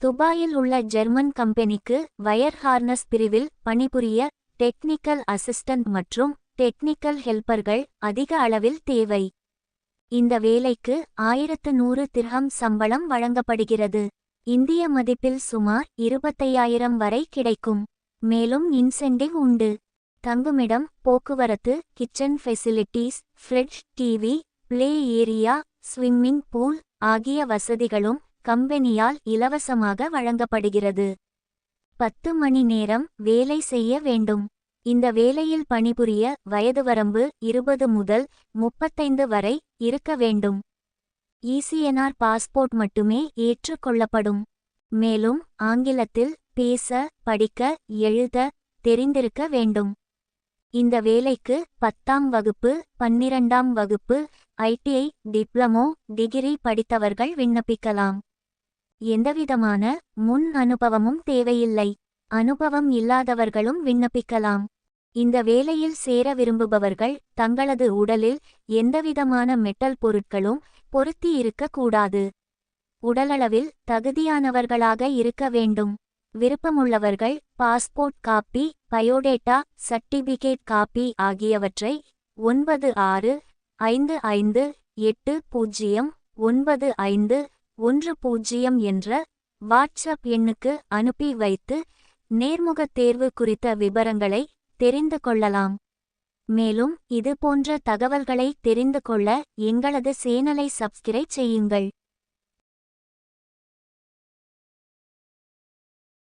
துபாயில் உள்ள ஜெர்மன் கம்பெனிக்கு வயர் ஹார்னஸ் பிரிவில் பணிபுரிய டெக்னிக்கல் அசிஸ்டன்ட் மற்றும் டெக்னிக்கல் ஹெல்பர்கள் அதிக அளவில் தேவை. இந்த வேலைக்கு ஆயிரத்து நூறு திர்ஹம் சம்பளம் வழங்கப்படுகிறது. இந்திய மதிப்பில் சுமார் இருபத்தையாயிரம் வரை கிடைக்கும். மேலும் இன்சென்டிவ் உண்டு. தங்குமிடம் போக்குவரத்து kitchen facilities fridge TV play area swimming pool ஆகிய வசதிகளும் கம்பெனியால் இலவசமாக வழங்கப்படுகிறது. பத்து மணி நேரம் வேலை செய்ய வேண்டும். இந்த வேலையில் பணிபுரிய வயது வரம்பு இருபது முதல் முப்பத்தைந்து வரை இருக்க வேண்டும். இசிஎன்ஆர் பாஸ்போர்ட் மட்டுமே ஏற்றுக்கொள்ளப்படும். மேலும் ஆங்கிலத்தில் பேச படிக்க எழுத தெரிந்திருக்க வேண்டும். இந்த வேலைக்கு பத்தாம் வகுப்பு பன்னிரண்டாம் வகுப்பு ஐடிஐ டிப்ளமோ டிகிரி படித்தவர்கள் விண்ணப்பிக்கலாம். எந்தவிதமான முன் அனுபவமும் தேவையில்லை. அனுபவம் இல்லாதவர்களும் விண்ணப்பிக்கலாம். இந்த வேலையில் சேர விரும்புபவர்கள் தங்களது உடலில் எந்தவிதமான மெட்டல் பொருட்களும் பொருத்தி இருக்கக்கூடாது. உடலளவில் தகுதியானவர்களாக இருக்க வேண்டும். விருப்பமுள்ளவர்கள் passport copy biodata certificate copy ஆகியவற்றை ஒன்பது ஆறு ஐந்து ஐந்து எட்டு பூஜ்ஜியம் ஒன்பது ஐந்து ஒன்று பூஜ்ஜியம் என்ற வாட்ஸ்அப் எண்ணுக்கு அனுப்பி வைத்து நேர்முகத் தேர்வு குறித்த விவரங்களை தெரிந்து கொள்ளலாம். மேலும் இது போன்ற தகவல்களை தெரிந்து கொள்ள எங்களது சேனலை சப்ஸ்கிரைப் செய்யுங்கள்.